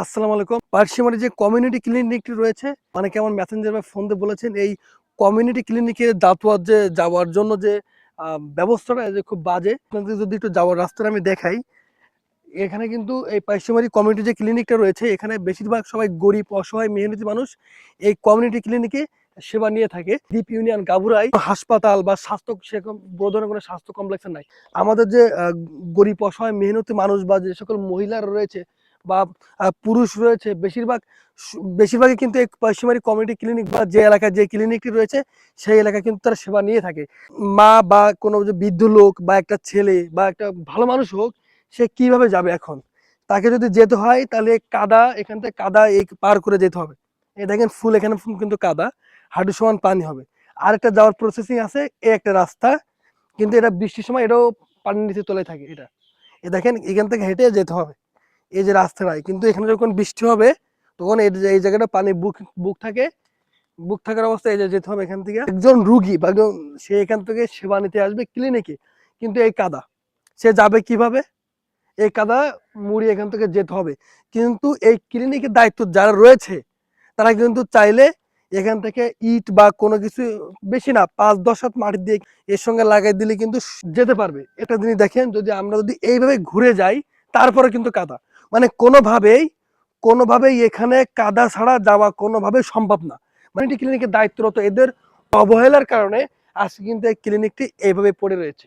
আসসালামু আলাইকুম। পার্সিমারি যে কমিউনিটি ক্লিনিকটি রয়েছে মানে কেমন মেসেঞ্জার বা ফোন দিয়ে বলেছেন, এই কমিউনিটি ক্লিনিকে দাঁতওয়ার যে যাওয়ার জন্য যে ব্যবস্থাটা যে খুব বাজে আপনাদের যদি একটু যাওয়ার রাস্তাটা আমি দেখাই, এখানে কিন্তু এই পাইসিমারি কমিউনিটি যে ক্লিনিকটা রয়েছে, এখানে বেশিরভাগ সবাই গরিব, অসহায়, মেহনতি মানুষ এই কমিউনিটি ক্লিনিকে সেবা নিয়ে থাকে। দ্বীপ ইউনিয়ন গাবুরাই, হাসপাতাল বা স্বাস্থ্য সেরকম বড় ধরনের কোনো স্বাস্থ্য কমপ্লেক্স নাই। আমাদের যে গরিব, অসহায়, মেহনতি মানুষ বা যে সকল মহিলারা রয়েছে বা পুরুষ রয়েছে, বেশিরভাগ বেশিরভাগই কিন্তু এই পশ্চিমারি কমিউনিটি ক্লিনিক বা যে এলাকায় যে ক্লিনিকটি রয়েছে, সেই এলাকায় কিন্তু তারা সেবা নিয়ে থাকে। মা বা কোনো বৃদ্ধ লোক বা একটা ছেলে বা একটা ভালো মানুষ হোক, সে কীভাবে যাবে এখন? তাকে যদি যেতে হয়, তাহলে কাদা, এখান থেকে কাদা এই পার করে যেতে হবে। এই দেখেন ফুল, এখানে ফুল কিন্তু কাদা, হাঁটু সমান পানি হবে। আর একটা যাওয়ার প্রসেসিং আছে, এ একটা রাস্তা, কিন্তু এটা বৃষ্টির সময় এটাও পানির নিচে তলে থাকে এটা। এ দেখেন, এখান থেকে হেঁটে যেতে হবে। এই যে রাস্তাটায় কিন্তু এখানে যখন বৃষ্টি হবে, তখন এই জায়গাটা পানি বুক বুক থাকে। বুক থাকার অবস্থায় এই যে, যেতে হবে এখান থেকে। একজন রুগী বা একজন, সে এখান থেকে সেবা নিতে আসবে ক্লিনিকে কিন্তু এই কাদা, সে যাবে কীভাবে? এই কাদা মুড়ি এখান থেকে যেতে হবে। কিন্তু এই ক্লিনিকের দায়িত্ব যারা রয়েছে, তারা কিন্তু চাইলে এখান থেকে ইট বা কোনো কিছু বেশি না, পাঁচ দশ হাত মাটি দিয়ে এর সঙ্গে লাগাই দিলে কিন্তু যেতে পারবে। এটা জিনিস দেখেন, যদি আমরা যদি এইভাবে ঘুরে যাই, তারপরে কিন্তু কাদা। মানে কোনোভাবেই কোনোভাবেই এখানে কাদা ছাড়া যাওয়া কোনোভাবে সম্ভব না। মানে ক্লিনিকের দায়িত্বরত এদের অবহেলার কারণে আজকে কিন্তু এই ক্লিনিকটি এইভাবে পড়ে রয়েছে।